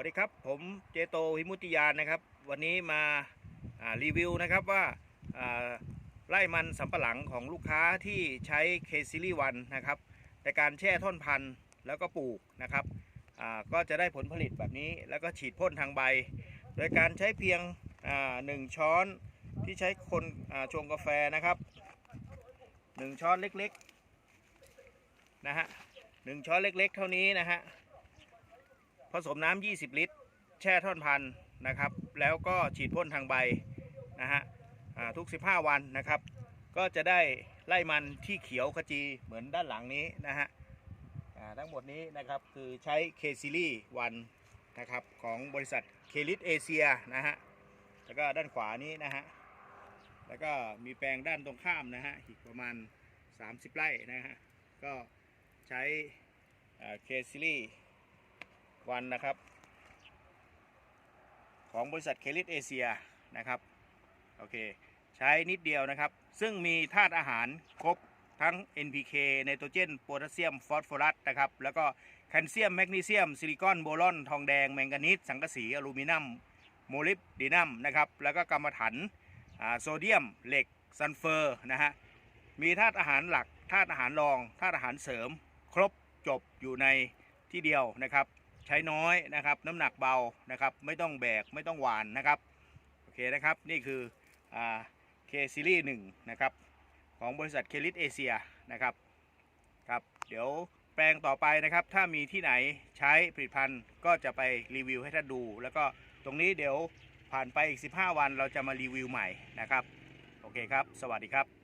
วัสดีครับผมเจโตวิมุติยานนะครับ วันนี้มาารีวิวนะครับว่าาไร่มันสำปะหลังของลูกค้าที่ใช้เคซิลี่วันนะครับในการแช่ท่อนพันธุ์แล้วก็ปลูกนะครับก็จะได้ผลผลิตแบบนี้แล้วก็ฉีดพ่นทางใบ โดยการใช้เพียงหนึ่งช้อนที่ใช้คนชงกาแฟนะครับหนึ่งช้อนเล็กๆนะฮะหนึ่งช้อนเล็กๆ เท่านี้นะฮะ ผสมน้ำ20 ลิตร แช่ท่อนพันธุ์นะครับ แล้วก็ฉีดพ่นทางใบนะฮะทุก 15 วันนะครับ ก็จะได้ไล่มันที่เขียวขจีเหมือนด้านหลังนี้นะฮะทั้งหมดนี้นะครับคือใช้เคซิลี่วันนะครับของบริษัทเคลิสเอเชียนะฮะแล้วก็ด้านขวานี้นะฮะแล้วก็มีแปลงด้านตรงข้ามนะฮะอีกประมาณ 30 ไร่นะฮะก็ใช้เคซิลี่ วันนะครับ ของบริษัทเคลิสเอเชียนะครับโอเคใช้นิดเดียวนะครับ ซึ่งมีธาตุอาหารครบทั้ง NPK ไนโตรเจนโพแทสเซียมฟอสฟอรัสนะครับแล้วก็แคลเซียมแมกนีเซียม ซิลิคอนโบรอน ทองแดง แมงกานีสสังกะสีอลูมิเนียมโมลิบดีนัมนะครับแล้วก็กรรมะถันโซเดียมเหล็กซัลเฟอร์นะฮะมีธาตุอาหารหลักธาตุอาหารรองธาตุอาหารเสริม ครบจบอยู่ในที่เดียวนะครับ ใช้น้อยนะครับ น้ำหนักเบานะครับ ไม่ต้องแบกไม่ต้องหวานนะครับโอเคนะครับนี่คือเคซีรีส์หนึ่งนะครับของบริษัทเคลิสเอเชียนะครับครับเดี๋ยวแปลงต่อไปนะครับ ถ้ามีที่ไหนใช้ผลิตภัณฑ์ก็จะไปรีวิวให้ท่านดู แล้วก็ตรงนี้เดี๋ยวผ่านไปอีก 15 วันเราจะมารีวิวใหม่นะครับ โอเคครับ สวัสดีครับ